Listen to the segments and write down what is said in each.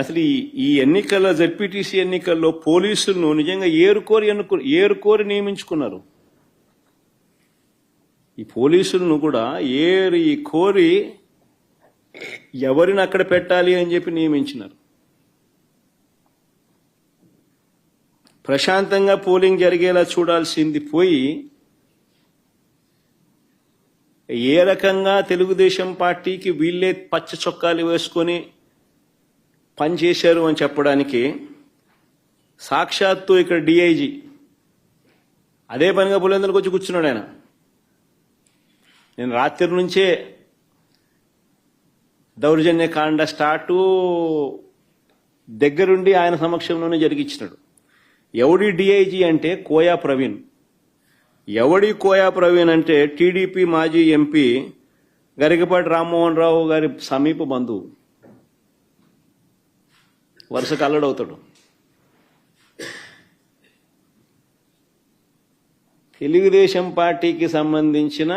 అసలు ఈ ఈ ఎన్నికల జెడ్పీటీసీ ఎన్నికల్లో పోలీసులను నిజంగా ఏరుకోరి ఎన్నుకు ఏరుకోరి నియమించుకున్నారు. ఈ పోలీసులను కూడా ఏరి కోరి ఎవరిని అక్కడ పెట్టాలి అని చెప్పి నియమించినారు. ప్రశాంతంగా పోలింగ్ జరిగేలా చూడాల్సింది పోయి ఏ రకంగా తెలుగుదేశం పార్టీకి వీళ్ళే పచ్చ చొక్కాలు వేసుకొని పనిచేశారు అని చెప్పడానికి సాక్షాత్తు ఇక్కడ డిఐజీ అదే పనిగా పులేందరికి వచ్చి కూర్చున్నాడు ఆయన. నేను రాత్రి నుంచే దౌర్జన్య కాండ స్టార్టు దగ్గరుండి ఆయన సమక్షంలోనే జరిగించినాడు ఎవడి డిఐజీ అంటే కోయా ప్రవీణ్. ఎవడి కోయా ప్రవీణ్ అంటే టీడీపీ మాజీ ఎంపీ గరికపాటి రామ్మోహన్ రావు గారి సమీప బంధువు. వరుసకు అల్లుడవుతాడు తెలుగుదేశం పార్టీకి సంబంధించిన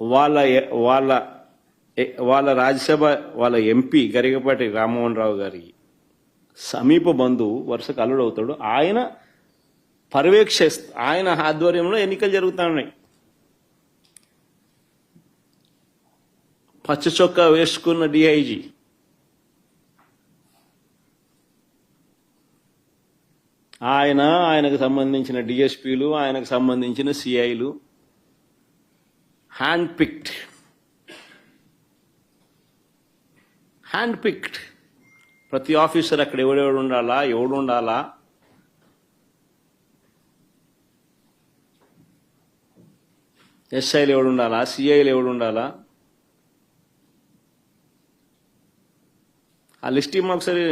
వాళ్ళ వాళ్ళ వాళ్ళ రాజ్యసభ వాళ్ళ ఎంపీ గరికపాటి రామ్మోహన్ రావు గారి సమీప బంధువు వరుసకు అల్లుడవుతాడు ఆయన పర్యవేక్ష ఆయన ఆధ్వర్యంలో ఎన్నికలు జరుగుతున్నాయి పచ్చ చొక్కా వేసుకున్న డిఐజీ ఆయన ఆయనకు సంబంధించిన డిఎస్పీలు ఆయనకు సంబంధించిన సిఐలు హ్యాండ్ పిక్డ్ హ్యాండ్ పిక్డ్ ప్రతి ఆఫీసర్ అక్కడ ఎవడెవడు ఉండాలా ఎవడు ఉండాలా? ఎస్ఐలు ఎవడు ఉండాలా? సిఐలు ఎవడు ఉండాలా? ఆ లిస్ట్ ఇమ్మ ఒకసారి